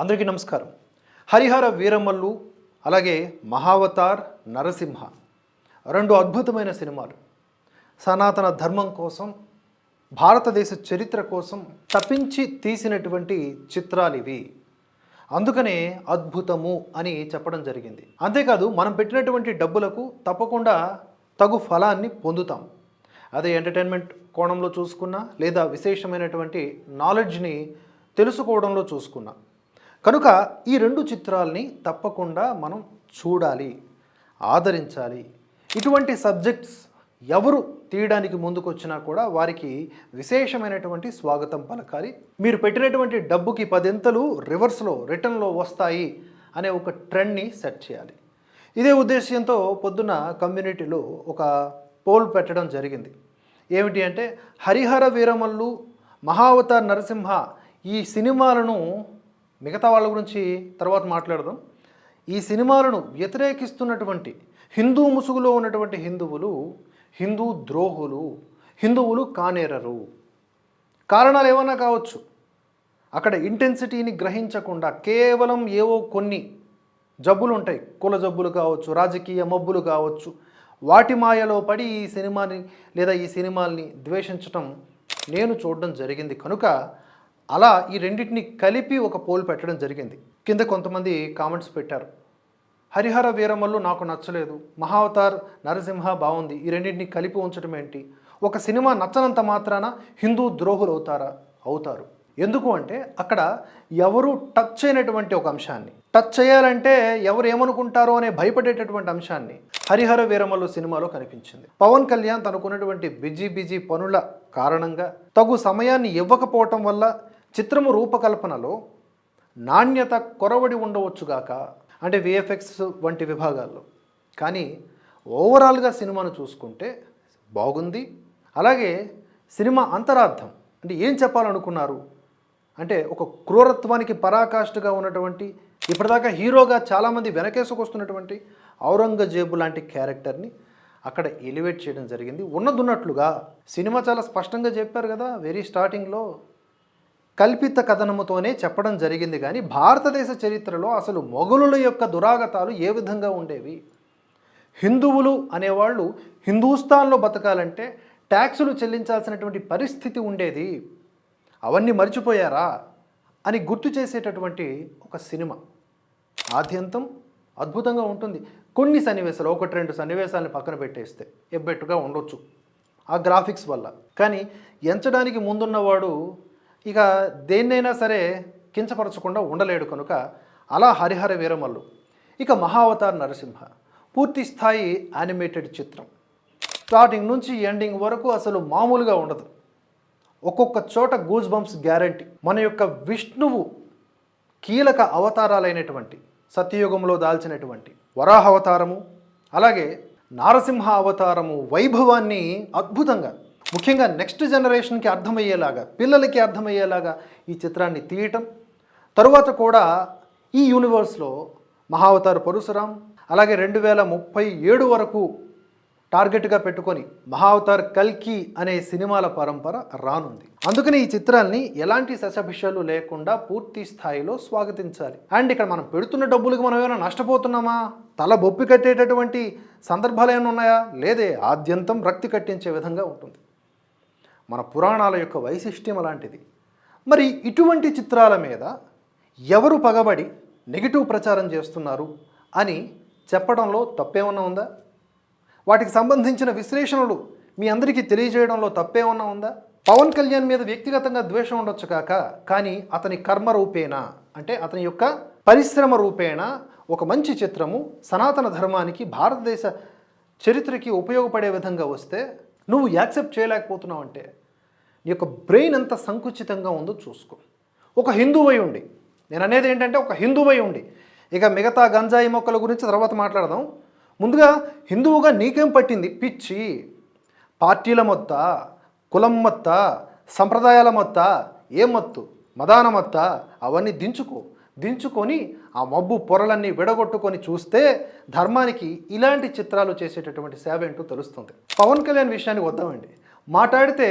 అందరికీ నమస్కారం. హరిహర వీరమల్లు అలాగే మహావతార్ నరసింహ రెండు అద్భుతమైన సినిమాలు. సనాతన ధర్మం కోసం భారతదేశ చరిత్ర కోసం తప్పించి తీసినటువంటి చిత్రాలు ఇవి. అందుకనే అద్భుతము అని చెప్పడం జరిగింది. అంతేకాదు మనం పెట్టినటువంటి డబ్బులకు తప్పకుండా తగు ఫలాన్ని పొందుతాం. అదే ఎంటర్టైన్మెంట్ కోణంలో చూసుకున్నా లేదా విశేషమైనటువంటి నాలెడ్జ్ని తెలుసుకోవడంలో చూసుకున్నా. కనుక ఈ రెండు చిత్రాల్ని తప్పకుండా మనం చూడాలి ఆదరించాలి. ఇటువంటి సబ్జెక్ట్స్ ఎవరు తీయడానికి ముందుకొచ్చినా కూడా వారికి విశేషమైనటువంటి స్వాగతం పలకాలి. మీరు పెట్టినటువంటి డబ్బుకి పదింతలు రివర్స్లో రిటర్న్లో వస్తాయి అనే ఒక ట్రెండ్ని సెట్ చేయాలి. ఇదే ఉద్దేశ్యంతో పొద్దున కమ్యూనిటీలో ఒక పోల్ పెట్టడం జరిగింది. ఏమిటి అంటే హరిహర వీరమల్లు మహావతార్ నరసింహ ఈ సినిమాలను మిగతా వాళ్ళ గురించి తర్వాత మాట్లాడదాం. ఈ సినిమాలను వ్యతిరేకిస్తున్నటువంటి హిందూ ముసుగులో ఉన్నటువంటి హిందువులు హిందూ ద్రోహులు హిందువులు కానేరరు. కారణాలు ఏమైనా కావచ్చు? అక్కడ ఇంటెన్సిటీని గ్రహించకుండా కేవలం ఏవో కొన్ని జబ్బులు ఉంటాయి. కుల జబ్బులు కావచ్చు రాజకీయ మబ్బులు కావచ్చు. వాటి మాయలో పడి ఈ సినిమాని లేదా ఈ సినిమాల్ని ద్వేషించటం నేను చూడడం జరిగింది. కనుక అలా ఈ రెండింటిని కలిపి ఒక పోల్ పెట్టడం జరిగింది. కింద కొంతమంది కామెంట్స్ పెట్టారు. హరిహర వీరమల్లు నాకు నచ్చలేదు. మహావతార్ నరసింహ బాగుంది ఈ రెండింటిని కలిపి ఉంచడం ఏంటి? ఒక సినిమా నచ్చనంత మాత్రాన హిందూ ద్రోహులు అవుతారా? అవుతారు. ఎందుకు అంటే అక్కడ ఎవరు టచ్ చేయనటువంటి ఒక అంశాన్ని టచ్ చేయాలంటే ఎవరు ఏమనుకుంటారో అనే భయపడేటటువంటి అంశాన్ని హరిహర వీరమల్లు సినిమాలో కనిపించింది. పవన్ కళ్యాణ్ తనకున్నటువంటి బిజీ బిజీ పనుల కారణంగా తగు సమయాన్ని ఇవ్వకపోవటం వల్ల చిత్రము రూపకల్పనలో నాణ్యత కొరవడి ఉండవచ్చుగాక అంటే విఎఫ్ఎక్స్ వంటి విభాగాల్లో. కానీ ఓవరాల్గా సినిమాను చూసుకుంటే బాగుంది. అలాగే సినిమా అంతరార్థం అంటే ఏం చెప్పాలనుకున్నారు? అంటే ఒక క్రూరత్వానికి పరాకాష్ఠగా ఉన్నటువంటి ఇప్పటిదాకా హీరోగా చాలామంది వెనకేసుకొస్తున్నటువంటి ఔరంగజేబు లాంటి క్యారెక్టర్ని అక్కడ ఎలివేట్ చేయడం జరిగింది. ఉన్నదున్నట్లుగా సినిమా చాలా స్పష్టంగా చెప్పారు కదా వెరీ స్టార్టింగ్లో కల్పిత కథనముతోనే చెప్పడం జరిగింది కానీ భారతదేశ చరిత్రలో అసలు మొఘలుల యొక్క దురాగతాలు ఏ విధంగా ఉండేవి? హిందువులు అనేవాళ్ళు హిందూస్థాన్లో బతకాలంటే ట్యాక్సులు చెల్లించాల్సినటువంటి పరిస్థితి ఉండేది. అవన్నీ మర్చిపోయారా? అని గుర్తు చేసేటటువంటి ఒక సినిమా. ఆద్యంతం అద్భుతంగా ఉంటుంది. కొన్ని సన్నివేశాలు ఒకటి రెండు సన్నివేశాలను పక్కన పెట్టేస్తే ఎబ్బెట్టుగా ఉండొచ్చు ఆ గ్రాఫిక్స్ వల్ల. కానీ ఎంచడానికి ముందున్నవాడు ఇక దేన్నైనా సరే కించపరచకుండా ఉండలేడు కనుక అలా హరిహర వీరమల్లు. ఇక మహావతార్ నరసింహ. పూర్తి స్థాయి యానిమేటెడ్ చిత్రం. స్టార్టింగ్ నుంచి ఎండింగ్ వరకు అసలు మామూలుగా ఉండదు. ఒక్కొక్క చోట గూజ్ బంప్స్ గ్యారంటీ మన యొక్క విష్ణువు కీలక అవతారాలైనటువంటి సత్యయుగంలో దాల్చినటువంటి వరాహ అవతారము అలాగే నారసింహ అవతారము వైభవాన్ని అద్భుతంగా ముఖ్యంగా నెక్స్ట్ జనరేషన్కి అర్థమయ్యేలాగా పిల్లలకి అర్థమయ్యేలాగా ఈ చిత్రాన్ని తీయటం. తరువాత కూడా ఈ యూనివర్స్లో మహావతార్ పరశురాం అలాగే రెండు వేల ముప్పై ఏడు వరకు టార్గెట్గా పెట్టుకొని మహావతార్ కల్కి అనే సినిమాల పరంపర రానుంది. అందుకని ఈ చిత్రాన్ని ఎలాంటి శశభిషాలు లేకుండా పూర్తి స్థాయిలో స్వాగతించాలి. అండ్ ఇక్కడ మనం పెడుతున్న డబ్బులకు మనం ఏమైనా నష్టపోతున్నామా? తల బొప్పి కట్టేటటువంటి సందర్భాలు ఏమైనా ఉన్నాయా? లేదే ఆద్యంతం రక్తి కట్టించే విధంగా ఉంటుంది. మన పురాణాల యొక్క వైశిష్ట్యం అలాంటిది. మరి ఇటువంటి చిత్రాల మీద ఎవరు పగబడి నెగిటివ్ ప్రచారం చేస్తున్నారు అని చెప్పడంలో తప్పేమన్నా ఉందా? వాటికి సంబంధించిన విశ్లేషణలు మీ అందరికీ తెలియజేయడంలో తప్పేమన్నా ఉందా? పవన్ కళ్యాణ్ మీద వ్యక్తిగతంగా ద్వేషం ఉండొచ్చు కాక కానీ అతని కర్మ రూపేణ? అంటే అతని యొక్క పరిశ్రమ రూపేణ? ఒక మంచి చిత్రము సనాతన ధర్మానికి భారతదేశ చరిత్రకి ఉపయోగపడే విధంగా వస్తే నువ్వు యాక్సెప్ట్ చేయలేకపోతున్నావు అంటే నీ యొక్క బ్రెయిన్ ఎంత సంకుచితంగా ఉందో చూసుకో. ఒక హిందువై ఉండి నేను అనేది ఏంటంటే ఒక హిందువై ఉండి ఇక మిగతా గంజాయి మొక్కల గురించి తర్వాత మాట్లాడదాం. ముందుగా హిందువుగా నీకేం పట్టింది? పిచ్చి పార్టీల మొత్త కులం మొత్త సంప్రదాయాల మొత్త ఏ మత్తు? మదాన మొత్త? అవన్నీ దించుకో. దించుకొని ఆ మబ్బు పొరలన్నీ విడగొట్టుకొని చూస్తే ధర్మానికి ఇలాంటి చిత్రాలు చేసేటటువంటి సేవ ఏంటో తెలుస్తుంది. పవన్ కళ్యాణ్ విషయానికి వద్దామండి. మాట్లాడితే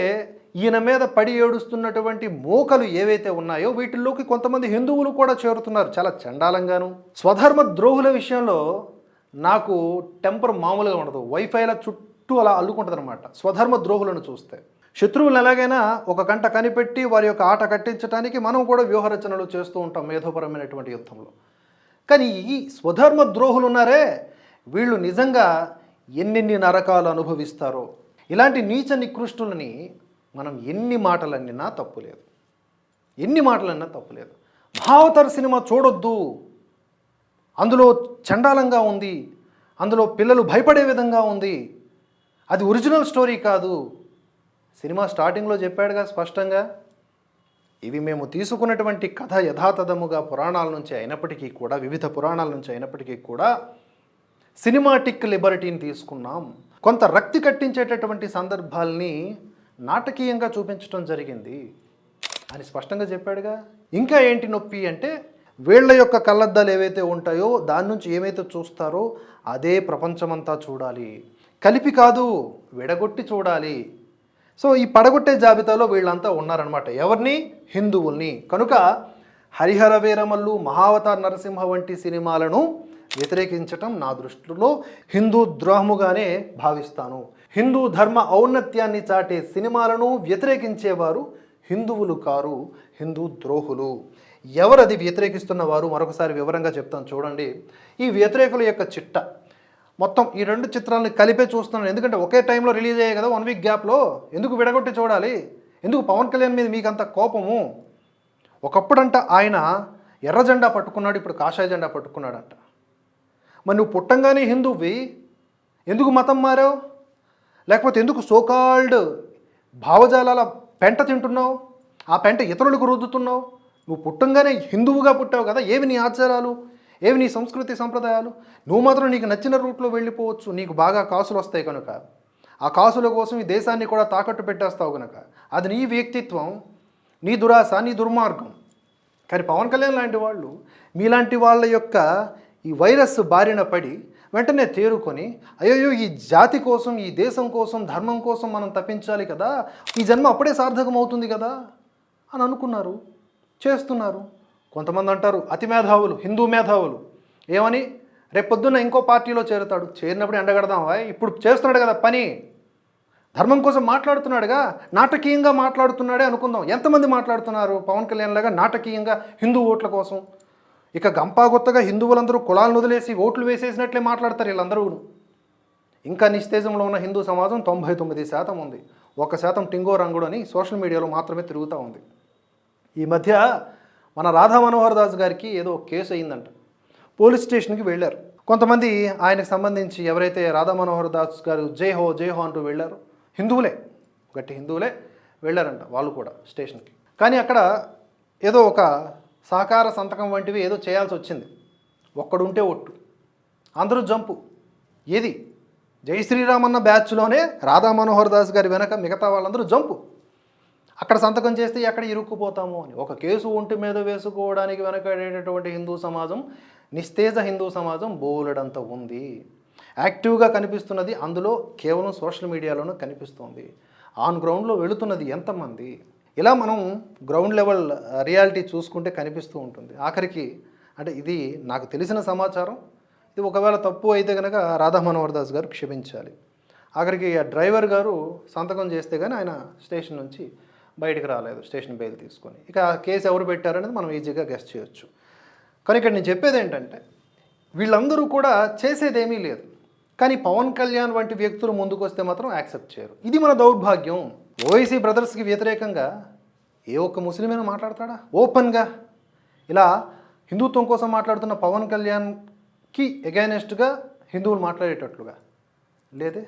ఈయన మీద పడి ఏడుస్తున్నటువంటి మోకలు ఏవైతే ఉన్నాయో వీటిల్లోకి కొంతమంది హిందువులు కూడా చేరుతున్నారు. చాలా చండాలంగాను. స్వధర్మ ద్రోహుల విషయంలో నాకు టెంపర్ మామూలుగా ఉండదు. వైఫైల చుట్టూ అలా అల్లుకుంటుంది అనమాట స్వధర్మ ద్రోహులను చూస్తే. శత్రువులను ఎలాగైనా ఒక గంట కనిపెట్టి వారి యొక్క ఆట కట్టించడానికి మనం కూడా వ్యూహరచనలు చేస్తూ ఉంటాం మేధోపరమైనటువంటి యుద్ధంలో. కానీ ఈ స్వధర్మ ద్రోహులు ఉన్నారే వీళ్ళు నిజంగా ఎన్నెన్ని నరకాలు అనుభవిస్తారో ఇలాంటి నీచ నికృష్టులని మనం ఎన్ని మాటలన్నా తప్పులేదు ఎన్ని మాటలన్నా తప్పులేదు భావతర సినిమా చూడొద్దు. అందులో చండాలంగా ఉంది. అందులో పిల్లలు భయపడే విధంగా ఉంది. అది ఒరిజినల్ స్టోరీ కాదు. సినిమా స్టార్టింగ్లో చెప్పాడుగా స్పష్టంగా ఇవి మేము తీసుకున్నటువంటి కథ యథాతథముగా పురాణాల నుంచి అయినప్పటికీ కూడా వివిధ పురాణాల నుంచి అయినప్పటికీ కూడా సినిమాటిక్ లిబర్టీని తీసుకున్నాం. కొంత రక్తి కట్టించేటటువంటి సందర్భాల్ని నాటకీయంగా చూపించడం జరిగింది. అని స్పష్టంగా చెప్పాడుగా. ఇంకా ఏంటి నొప్పి అంటే వీళ్ళ యొక్క కళ్ళద్దాలు ఏవైతే ఉంటాయో దాని నుంచి ఏమైతే చూస్తారో అదే ప్రపంచమంతా చూడాలి. కలిపి కాదు విడగొట్టి చూడాలి. సో ఈ పడగొట్టే జాబితాలో వీళ్ళంతా ఉన్నారనమాట ఎవరిని? హిందువుల్ని. కనుక హరిహర వీరమల్లు మహావతార్ నరసింహ వంటి సినిమాలను వ్యతిరేకించటం నా దృష్టిలో హిందూ ద్రోహముగానే భావిస్తాను. హిందూ ధర్మ ఔన్నత్యాన్ని చాటే సినిమాలను వ్యతిరేకించేవారు హిందువులు కారు హిందూ ద్రోహులు. ఎవరది వ్యతిరేకిస్తున్న వారు? మరొకసారి వివరంగా చెప్తాను. చూడండి. ఈ వ్యతిరేకుల యొక్క చిట్ట. మొత్తం ఈ రెండు చిత్రాలను కలిపే చూస్తున్నాను. ఎందుకంటే ఒకే టైంలో రిలీజ్ అయ్యాయి కదా వన్ వీక్ గ్యాప్లో. ఎందుకు విడగొట్టి చూడాలి? ఎందుకు పవన్ కళ్యాణ్ మీద మీకు అంత కోపము? ఒకప్పుడంట ఆయన ఎర్ర జెండా పట్టుకున్నాడు ఇప్పుడు కాషాయ జెండా పట్టుకున్నాడంట. మరి నువ్వు పుట్టంగానే హిందువువి. ఎందుకు మతం మారావు? లేకపోతే ఎందుకు సోకాల్డ్ భావజాలాల పెంట తింటున్నావు? ఆ పెంట ఇతరులకు రుద్దుతున్నావు? నువ్వు పుట్టంగానే హిందువుగా పుట్టావు కదా ఏవి నీ ఆచారాలు? ఏవి నీ సంస్కృతి సంప్రదాయాలు? నువ్వు మాత్రం నీకు నచ్చిన రూట్లో వెళ్ళిపోవచ్చు. నీకు బాగా కాసులు వస్తాయి కనుక. ఆ కాసుల కోసం ఈ దేశాన్ని కూడా తాకట్టు పెట్టేస్తావు కనుక. అది నీ వ్యక్తిత్వం నీ దురాశ నీ దుర్మార్గం. కానీ పవన్ కళ్యాణ్ లాంటి వాళ్ళు మీలాంటి వాళ్ళ యొక్క ఈ వైరస్ బారిన పడి వెంటనే తేరుకొని అయ్యో ఈ జాతి కోసం ఈ దేశం కోసం ధర్మం కోసం మనం తప్పించాలి కదా. ఈ జన్మ అప్పుడే సార్థకం అవుతుంది కదా అని అనుకున్నారు చేస్తున్నారు. కొంతమంది అంటారు అతి మేధావులు హిందూ మేధావులు. ఏమని? రేపొద్దున్న ఇంకో పార్టీలో చేరుతాడు. చేరినప్పుడు ఎండగడదాం ఇప్పుడు చేస్తున్నాడు కదా పని. ధర్మం కోసం మాట్లాడుతున్నాడుగా. నాటకీయంగా మాట్లాడుతున్నాడే అనుకుందాం. ఎంతమంది మాట్లాడుతున్నారు? పవన్ కళ్యాణ్ లాగా నాటకీయంగా హిందూ ఓట్ల కోసం. ఇక గంపాగొత్తగా హిందువులందరూ కులాలను వదిలేసి ఓట్లు వేసేసినట్లే మాట్లాడతారు వీళ్ళందరూ ఇంకా నిస్తేజంలో ఉన్న హిందూ సమాజం తొంభై తొమ్మిది శాతం ఉంది. ఒక శాతం టింగో రంగుడు అని సోషల్ మీడియాలో మాత్రమే తిరుగుతూ ఉంది. ఈ మధ్య మన రాధా మనోహర్ దాస్ గారికి ఏదో కేసు అయిందంట. పోలీస్ స్టేషన్కి వెళ్ళారు. కొంతమంది ఆయనకు సంబంధించి ఎవరైతే రాధా మనోహర్ దాస్ గారు జై హో జై హో అంటూ వెళ్ళారు హిందువులే గట్టి హిందువులే వెళ్ళారంట వాళ్ళు కూడా స్టేషన్కి. కానీ అక్కడ ఏదో ఒక సహకార సంతకం వంటివి ఏదో చేయాల్సి వచ్చింది. ఒక్కడుంటే ఒట్టు. అందరూ జంపు. ఏది? జై శ్రీరామ్ అన్న బ్యాచ్లోనే రాధా మనోహర్ దాస్ గారి వెనక మిగతా వాళ్ళందరూ జంపు. అక్కడ సంతకం చేస్తే ఎక్కడ ఇరుక్కుపోతాము అని. ఒక కేసు ఒంటి మీద వేసుకోవడానికి వెనకడేటటువంటి హిందూ సమాజం నిస్తేజ హిందూ సమాజం బోలెడంత ఉంది. యాక్టివ్గా కనిపిస్తున్నది అందులో కేవలం సోషల్ మీడియాలోనూ కనిపిస్తుంది. ఆన్ గ్రౌండ్లో వెళుతున్నది ఎంతమంది? ఇలా మనం గ్రౌండ్ లెవెల్ రియాలిటీ చూసుకుంటే కనిపిస్తూ ఉంటుంది. ఆఖరికి అంటే ఇది నాకు తెలిసిన సమాచారం. ఇది ఒకవేళ తప్పు అయితే కనుక రాధా మనోహర్ దాస్ గారు క్షమించాలి. ఆఖరికి ఆ డ్రైవర్ గారు సంతకం చేస్తే కానీ ఆయన స్టేషన్ నుంచి బయటకు రాలేదు స్టేషన్ బెయిల్ తీసుకొని. ఇక ఆ కేసు ఎవరు పెట్టారనేది మనం ఈజీగా గెస్ట్ చేయొచ్చు. కానీ ఇక్కడ నేను చెప్పేది ఏంటంటే వీళ్ళందరూ కూడా చేసేదేమీ లేదు. కానీ పవన్ కళ్యాణ్ వంటి వ్యక్తులు ముందుకు వస్తే మాత్రం యాక్సెప్ట్ చేయరు. ఇది మన దౌర్భాగ్యం. ఓవైసీ బ్రదర్స్కి వ్యతిరేకంగా ఏ ఒక్క ముస్లిమైనా మాట్లాడతాడా? ఓపెన్గా. ఇలా హిందుత్వం కోసం మాట్లాడుతున్న పవన్ కళ్యాణ్కి ఎగైనెస్ట్గా హిందువులు మాట్లాడేటట్లుగా. లేదే?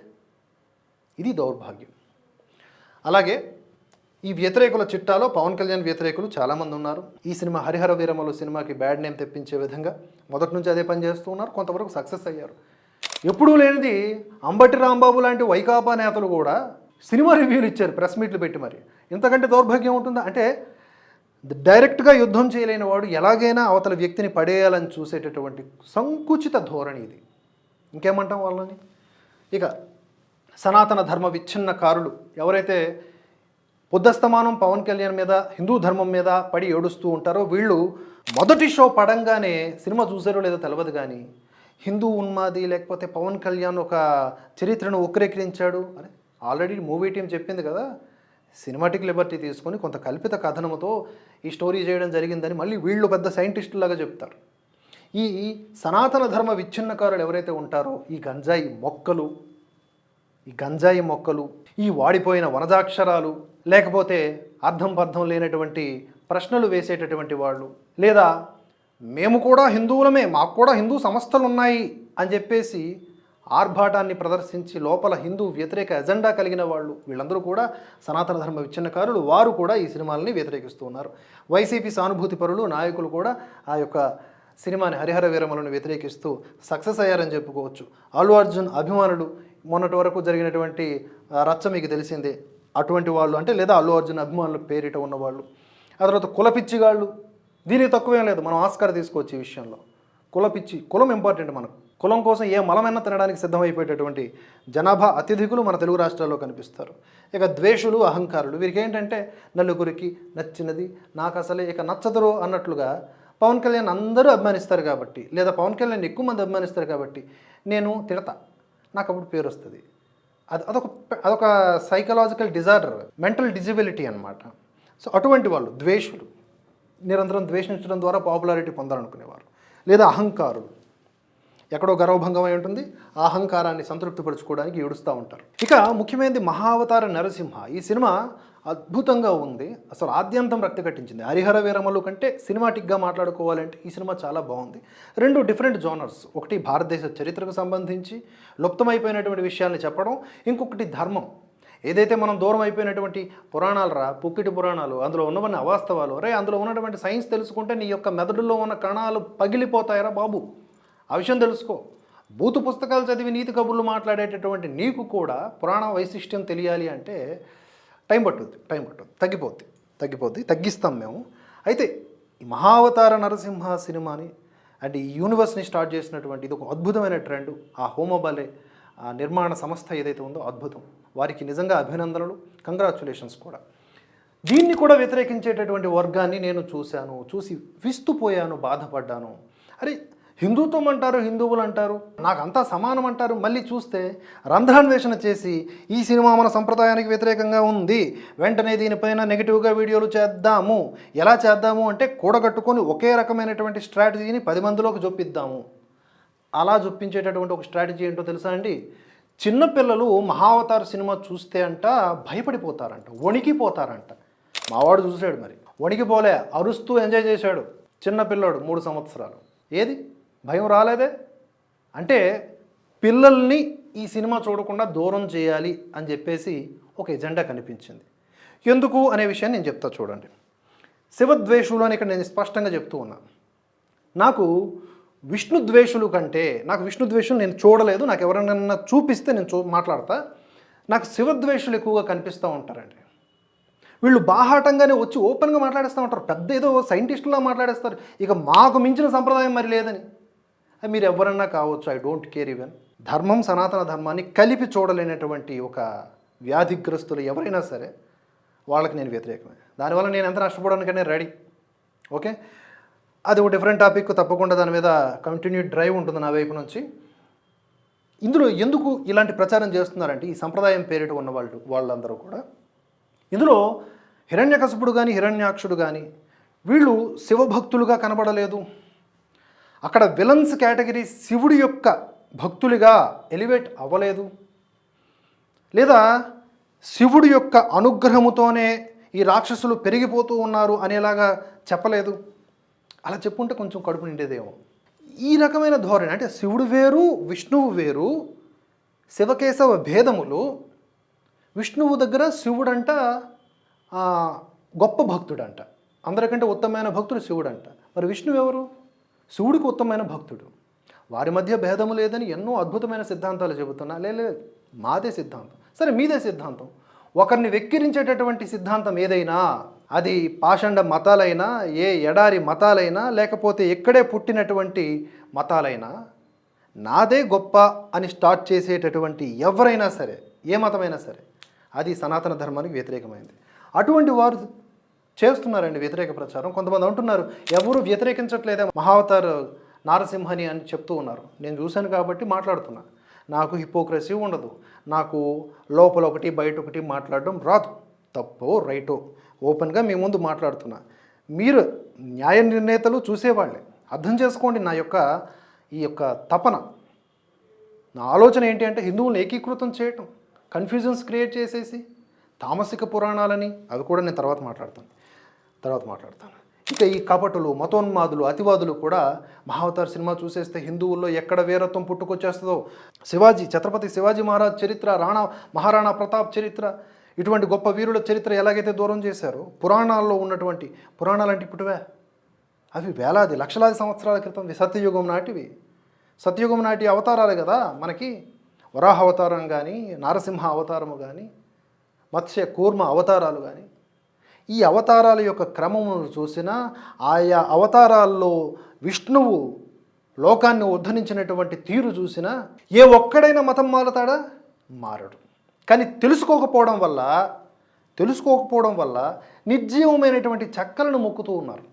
ఇది దౌర్భాగ్యం. అలాగే ఈ వ్యతిరేకుల చిట్టాలో పవన్ కళ్యాణ్ వ్యతిరేకులు చాలామంది ఉన్నారు. ఈ సినిమా హరిహర వీరమలు సినిమాకి బ్యాడ్ నేమ్ తెప్పించే విధంగా మొదటి నుంచి అదే పని చేస్తూ ఉన్నారు. కొంతవరకు సక్సెస్ అయ్యారు. ఎప్పుడూ లేనిది అంబటి రాంబాబు లాంటి వైకాపా నేతలు కూడా సినిమా రివ్యూలు ఇచ్చారు ప్రెస్ మీట్లు పెట్టి మరి. ఇంతకంటే దౌర్భాగ్యం ఉంటుందా? అంటే డైరెక్ట్గా యుద్ధం చేయలేని వాడు ఎలాగైనా అవతల వ్యక్తిని పడేయాలని చూసేటటువంటి సంకుచిత ధోరణి ఇది. ఇంకేమంటాం వాళ్ళని? ఇక సనాతన ధర్మ విచ్ఛిన్నకారులు ఎవరైతే పొద్దస్తమానం పవన్ కళ్యాణ్ మీద హిందూ ధర్మం మీద పడి ఏడుస్తూ ఉంటారో వీళ్ళు మొదటి షో పడంగానే సినిమా చూసారో లేదో తెలియదు కానీ హిందూ ఉన్మాది లేకపోతే పవన్ కళ్యాణ్ ఒక చరిత్రను వక్రీకరించాడు అని ఆల్రెడీ మూవీ టీం చెప్పింది కదా సినిమాటిక్ లిబర్టీ తీసుకొని కొంత కల్పిత కథనంతో ఈ స్టోరీ చేయడం జరిగిందని మళ్ళీ వీళ్ళు పెద్ద సైంటిస్టులాగా చెప్తారు. ఈ సనాతన ధర్మ విచ్ఛిన్నకారులు ఎవరైతే ఉంటారో ఈ గంజాయి మొక్కలు ఈ గంజాయి మొక్కలు ఈ వాడిపోయిన వనజాక్షరాలు లేకపోతే అర్థం పర్థం లేనటువంటి ప్రశ్నలు వేసేటటువంటి వాళ్ళు లేదా మేము కూడా హిందువులమే మాకు కూడా హిందూ సంస్థలు ఉన్నాయి అని చెప్పేసి ఆర్భాటాన్ని ప్రదర్శించి లోపల హిందూ వ్యతిరేక ఎజెండా కలిగిన వాళ్ళు వీళ్ళందరూ కూడా సనాతన ధర్మ విచ్ఛిన్నకారులు వారు కూడా ఈ సినిమాలని వ్యతిరేకిస్తూ ఉన్నారు. వైసీపీ సానుభూతి పరులు నాయకులు కూడా ఆ యొక్క సినిమాని హరిహర వీరమలను వ్యతిరేకిస్తూ సక్సెస్ అయ్యారని చెప్పుకోవచ్చు. అల్లు అర్జున్ అభిమానులు మొన్నటి వరకు జరిగినటువంటి రచ్చ మీకు తెలిసిందే. అటువంటి వాళ్ళు అంటే లేదా అల్లు అర్జున్ అభిమానులు పేరిట ఉన్నవాళ్ళు ఆ తర్వాత కులపిచ్చిగాళ్ళు దీనికి తక్కువేం లేదు. మనం ఆస్కార్ తీసుకోవచ్చు ఈ విషయంలో. కులపిచ్చి కులం ఇంపార్టెంట్ మనకు. కులం కోసం ఏ మలమైనా తినడానికి సిద్ధమైపోయేటటువంటి జనాభా అత్యధికులు మన తెలుగు రాష్ట్రాల్లో కనిపిస్తారు. ఇక ద్వేషులు అహంకారులు వీరికి ఏంటంటే నలుగురికి నచ్చినది నాకు అసలే ఇక నచ్చదురు అన్నట్లుగా పవన్ కళ్యాణ్ అందరూ అభిమానిస్తారు కాబట్టి లేదా పవన్ కళ్యాణ్ ఎక్కువ మంది అభిమానిస్తారు కాబట్టి నేను తిడతా. నాకు అప్పుడు పేరు వస్తుంది. అది అదొక అదొక సైకలాజికల్ డిజార్డర్ మెంటల్ డిజిబిలిటీ అనమాట సో అటువంటి వాళ్ళు ద్వేషులు నిరంతరం ద్వేషించడం ద్వారా పాపులారిటీ పొందాలనుకునేవారు. లేదా అహంకారులు. ఎక్కడో గర్వభంగం అయి ఉంటుంది ఆ అహంకారాన్ని సంతృప్తిపరచుకోవడానికి ఏడుస్తూ ఉంటారు. ఇక ముఖ్యమైనది మహావతార నరసింహ. ఈ సినిమా అద్భుతంగా ఉంది. అసలు ఆద్యంతం రక్తి కట్టించింది హరిహర వీరమలు కంటే సినిమాటిక్గా మాట్లాడుకోవాలంటే ఈ సినిమా చాలా బాగుంది. రెండు డిఫరెంట్ జోనర్స్ ఒకటి భారతదేశ చరిత్రకు సంబంధించి లుప్తమైపోయినటువంటి విషయాల్ని చెప్పడం ఇంకొకటి ధర్మం. ఏదైతే మనం దూరం అయిపోయినటువంటి పురాణాలు రా పుక్కిటి పురాణాలు అందులో ఉన్నవన్నీ అవాస్తవాలు రే అందులో ఉన్నటువంటి సైన్స్ తెలుసుకుంటే నీ యొక్క మెదడులో ఉన్న కణాలు పగిలిపోతాయరా బాబు? ఆ విషయం తెలుసుకో. భూతు పుస్తకాలు చదివి నీతి కబుర్లు మాట్లాడేటటువంటి నీకు కూడా పురాణ వైశిష్ట్యం తెలియాలి అంటే టైం పట్టుద్ది టైం పట్టుద్ది. తగ్గిపోద్ది తగ్గిపోద్ది తగ్గిస్తాం మేము. అయితే ఈ మహావతార నరసింహ సినిమాని అండ్ ఈ యూనివర్స్ని స్టార్ట్ చేసినటువంటి ఇది ఒక అద్భుతమైన ట్రెండ్. ఆ హోమబలే ఆ నిర్మాణ సంస్థ ఏదైతే ఉందో అద్భుతం. వారికి నిజంగా అభినందనలు కంగ్రాచులేషన్స్ కూడా. దీన్ని కూడా వ్యతిరేకించేటటువంటి వర్గాన్ని నేను చూశాను చూసి విస్తుపోయాను బాధపడ్డాను. అరే హిందుత్వం అంటారు హిందువులు అంటారు. నాకు అంతా సమానం అంటారు. మళ్ళీ చూస్తే రంధ్రాన్వేషణ చేసి ఈ సినిమా మన సంప్రదాయానికి వ్యతిరేకంగా ఉంది. వెంటనే దీనిపైన నెగిటివ్గా వీడియోలు చేద్దాము. ఎలా చేద్దాము అంటే కూడగట్టుకొని ఒకే రకమైనటువంటి స్ట్రాటజీని పది మందిలోకి చొప్పిద్దాము అలా చొప్పించేటటువంటి ఒక స్ట్రాటజీ ఏంటో తెలుసా అండి? చిన్నపిల్లలు మహావతార సినిమా చూస్తే అంట భయపడిపోతారంట వణికిపోతారంట. మావాడు చూశాడు మరి. వణికిపోలే అరుస్తూ ఎంజాయ్ చేశాడు చిన్నపిల్లాడు మూడు సంవత్సరాలు. ఏది? భయం రాలేదే? అంటే పిల్లల్ని ఈ సినిమా చూడకుండా దూరం చేయాలి అని చెప్పేసి ఒక ఎజెండా కనిపించింది. ఎందుకు అనే విషయాన్ని నేను చెప్తా చూడండి. శివద్వేషులు అని ఇక్కడ నేను స్పష్టంగా చెప్తూ ఉన్నాను నాకు విష్ణుద్వేషులు కంటే నాకు విష్ణుద్వేషులు నేను చూడలేదు నాకు ఎవరైనా చూపిస్తే నేను చూ మాట్లాడతా. నాకు శివద్వేషులు ఎక్కువగా కనిపిస్తూ ఉంటారండి. వీళ్ళు బాహాటంగానే వచ్చి ఓపెన్గా మాట్లాడేస్తూ ఉంటారు. పెద్ద ఏదో సైంటిస్టులా మాట్లాడేస్తారు. ఇక మాకు మించిన సంప్రదాయం మరి లేదని. మీరు ఎవరన్నా కావచ్చు ఐ డోంట్ కేర్ ఈవెన్ ధర్మం సనాతన ధర్మాన్ని కలిపి చూడలేనటువంటి ఒక వ్యాధిగ్రస్తులు ఎవరైనా సరే వాళ్ళకి నేను వ్యతిరేకమే. దానివల్ల నేను ఎంత నష్టపోవడానికనే రెడీ ఓకే అది ఒక డిఫరెంట్ టాపిక్ తప్పకుండా దాని మీద కంటిన్యూ డ్రైవ్ ఉంటుంది నా వైపు నుంచి. ఇందులో ఎందుకు ఇలాంటి ప్రచారం చేస్తున్నారంటే ఈ సంప్రదాయం పేరిట ఉన్న వాళ్ళు వాళ్ళందరూ కూడా. ఇందులో హిరణ్యకశపుడు కానీ హిరణ్యాక్షుడు కానీ వీళ్ళు శివభక్తులుగా కనబడలేదు. అక్కడ విలన్స్ కేటగిరీ శివుడి యొక్క భక్తులుగా ఎలివేట్ అవ్వలేదు. లేదా శివుడి యొక్క అనుగ్రహముతోనే ఈ రాక్షసులు పెరిగిపోతూ ఉన్నారు అనేలాగా చెప్పలేదు. అలా చెప్పుంటే కొంచెం కడుపు నిండేదేమో. ఈ రకమైన ధోరణి అంటే శివుడు వేరు విష్ణువు వేరు శివకేశవ భేదములు విష్ణువు దగ్గర శివుడంట గొప్ప భక్తుడంట. అందరికంటే ఉత్తమమైన భక్తుడు శివుడంట. మరి విష్ణువు ఎవరు శివుడికి ఉత్తమమైన భక్తుడు. వారి మధ్య భేదము లేదని ఎన్నో అద్భుతమైన సిద్ధాంతాలు చెబుతున్నా లేదు మాదే సిద్ధాంతం. సరే మీదే సిద్ధాంతం. ఒకరిని వెక్కిరించేటటువంటి సిద్ధాంతం ఏదైనా అది పాషండ మతాలైనా ఏ ఎడారి మతాలైనా లేకపోతే ఎక్కడే పుట్టినటువంటి మతాలైనా నాదే గొప్ప అని స్టార్ట్ చేసేటటువంటి ఎవరైనా సరే ఏ మతమైనా సరే అది సనాతన ధర్మానికి వ్యతిరేకమైంది. అటువంటి వారు చేస్తున్నారండి వ్యతిరేక ప్రచారం. కొంతమంది అంటున్నారు ఎవరు వ్యతిరేకించట్లేదే మహావతార్ నారసింహని అని చెప్తూ ఉన్నారు. నేను చూశాను కాబట్టి మాట్లాడుతున్నా. నాకు హిపోక్రసీ ఉండదు. నాకు లోపల ఒకటి బయట ఒకటి మాట్లాడడం రాదు. తప్పో రైటో. ఓపెన్గా మీ ముందు మాట్లాడుతున్నా. మీరు న్యాయ నిర్ణేతలు చూసేవాళ్ళే. అర్థం చేసుకోండి నా యొక్క ఈ యొక్క తపన. నా ఆలోచన ఏంటి అంటే హిందువులను ఏకీకృతం చేయటం. కన్ఫ్యూజన్స్ క్రియేట్ చేసేసి తామసిక పురాణాలని అవి కూడా నేను తర్వాత మాట్లాడతాను. తర్వాత మాట్లాడతాను. ఇక ఈ కపటులు మతోన్మాదులు అతివాదులు కూడా మహావతార్ సినిమా చూసేస్తే హిందువుల్లో ఎక్కడ వీరత్వం పుట్టుకొచ్చేస్తుందో. శివాజీ ఛత్రపతి శివాజీ మహారాజ్ చరిత్ర రాణా మహారాణా ప్రతాప్ చరిత్ర ఇటువంటి గొప్ప వీరుల చరిత్ర ఎలాగైతే దూరం చేశారో పురాణాల్లో ఉన్నటువంటి పురాణాలు అంటే ఇప్పుడువే అవి వేలాది లక్షలాది సంవత్సరాల క్రితం సత్యయుగం నాటివి. సత్యయుగం నాటి అవతారాలు కదా మనకి. వరాహ అవతారం కానీ నారసింహ అవతారము కానీ మత్స్య కూర్మ అవతారాలు కానీ ఈ అవతారాల యొక్క క్రమమును చూసినా ఆయా అవతారాల్లో విష్ణువు లోకాన్ని ఉద్ధరించినటువంటి తీరు చూసినా ఏ ఒక్కడైనా మతం మారతాడా? మారడు. కానీ తెలుసుకోకపోవడం వల్ల తెలుసుకోకపోవడం వల్ల నిర్జీవమైనటువంటి చెక్కలను మొక్కుతూ ఉన్నారు.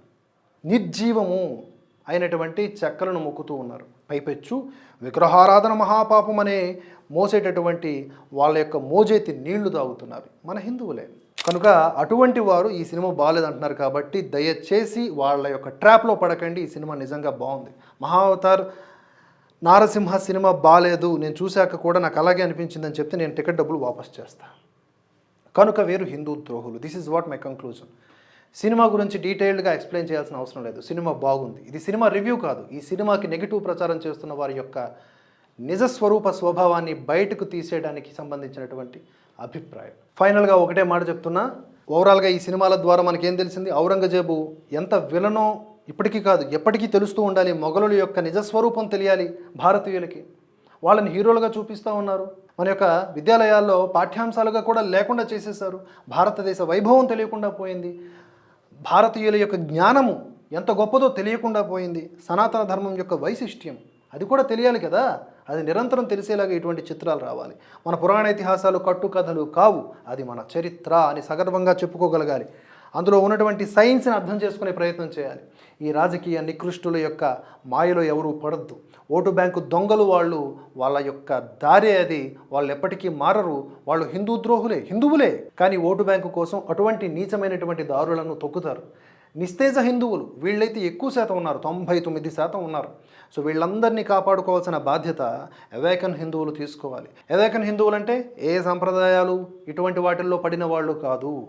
నిర్జీవము అయినటువంటి చెక్కలను మొక్కుతూ ఉన్నారు. పైపెచ్చు విగ్రహారాధన మహాపాపం అనే మోసేటటువంటి వాళ్ళ యొక్క మోజేతి నీళ్ళు తాగుతున్నారు మన హిందువులే. కనుక అటువంటి వారు ఈ సినిమా బాగాలేదంటున్నారు కాబట్టి దయచేసి వాళ్ళ యొక్క ట్రాప్లో పడకండి. ఈ సినిమా నిజంగా బాగుంది. మహావతార్ నారసింహ సినిమా బాగాలేదు నేను చూశాక కూడా నాకు అలాగే అనిపించిందని చెప్తే నేను టికెట్ డబ్బులు వాపస్ చేస్తాను కనుక వేరు హిందూ ద్రోహులు. This is what my conclusion cinema గురించి డీటెయిల్డ్గా ఎక్స్ప్లెయిన్ చేయాల్సిన అవసరం లేదు. సినిమా బాగుంది. ఇది సినిమా రివ్యూ కాదు. ఈ సినిమాకి నెగిటివ్ ప్రచారం చేస్తున్న వారి యొక్క నిజస్వరూప స్వభావాన్ని బయటకు తీసేయడానికి సంబంధించినటువంటి అభిప్రాయం. ఫైనల్గా ఒకటే మాట చెప్తున్నా. ఓవరాల్గా ఈ సినిమాల ద్వారా మనకేం తెలిసింది? ఔరంగజేబు ఎంత విలనో ఇప్పటికీ కాదు ఎప్పటికీ తెలుస్తూ ఉండాలి. మొఘలుల యొక్క నిజస్వరూపం తెలియాలి భారతీయులకి. వాళ్ళని హీరోలుగా చూపిస్తూ ఉన్నారు. మన యొక్క విద్యాలయాల్లో పాఠ్యాంశాలుగా కూడా లేకుండా చేసేసారు భారతదేశ వైభవం తెలియకుండా పోయింది. భారతీయుల యొక్క జ్ఞానము ఎంత గొప్పదో తెలియకుండా పోయింది. సనాతన ధర్మం యొక్క వైశిష్ట్యం. అది కూడా తెలియాలి కదా? అది నిరంతరం తెలిసేలాగా ఇటువంటి చిత్రాలు రావాలి. మన పురాణ ఇతిహాసాలు కట్టుకథలు కావు. అది మన చరిత్ర అని సగర్వంగా చెప్పుకోగలగాలి. అందులో ఉన్నటువంటి సైన్స్ని అర్థం చేసుకునే ప్రయత్నం చేయాలి. ఈ రాజకీయ నికృష్టుల యొక్క మాయలో ఎవరూ పడద్దు. ఓటు బ్యాంకు దొంగలు వాళ్ళు వాళ్ళ యొక్క దారి అది. వాళ్ళు ఎప్పటికీ మారరు. వాళ్ళు హిందూ ద్రోహులే హిందువులే. కానీ ఓటు బ్యాంకు కోసం అటువంటి నీచమైనటువంటి దారులను తొక్కుతారు. నిస్తేజ హిందువులు వీళ్ళైతే ఎక్కువ శాతం ఉన్నారు తొంభై తొమ్మిది శాతం ఉన్నారు. సో వీళ్ళందరినీ కాపాడుకోవాల్సిన బాధ్యత అవేకన్ హిందువులు తీసుకోవాలి. అవేకన్ హిందువులు అంటే ఏ సంప్రదాయాలు? ఇటువంటి వాటిల్లో పడిన వాళ్ళు కాదు.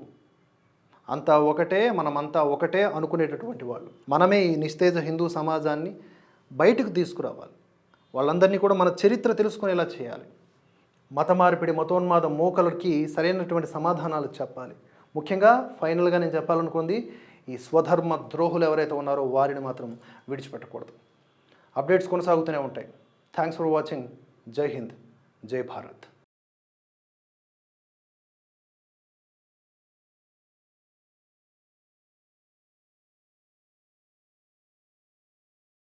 అంతా ఒకటే మనమంతా ఒకటే అనుకునేటటువంటి వాళ్ళు. మనమే ఈ నిస్తేజ హిందూ సమాజాన్ని బయటకు తీసుకురావాలి. వాళ్ళందరినీ కూడా మన చరిత్ర తెలుసుకునేలా చేయాలి. మత మార్పిడి మతోన్మాద మోకలకి సరైనటువంటి సమాధానాలు చెప్పాలి. ముఖ్యంగా ఫైనల్గా నేను చెప్పాలనుకుంది ఈ స్వధర్మ ద్రోహులు ఎవరైతే ఉన్నారో వారిని మాత్రం విడిచిపెట్టకూడదు. అప్డేట్స్ కొనసాగుతూనే ఉంటాయి. థ్యాంక్స్ ఫర్ వాచింగ్ జై హింద్ జై భారత్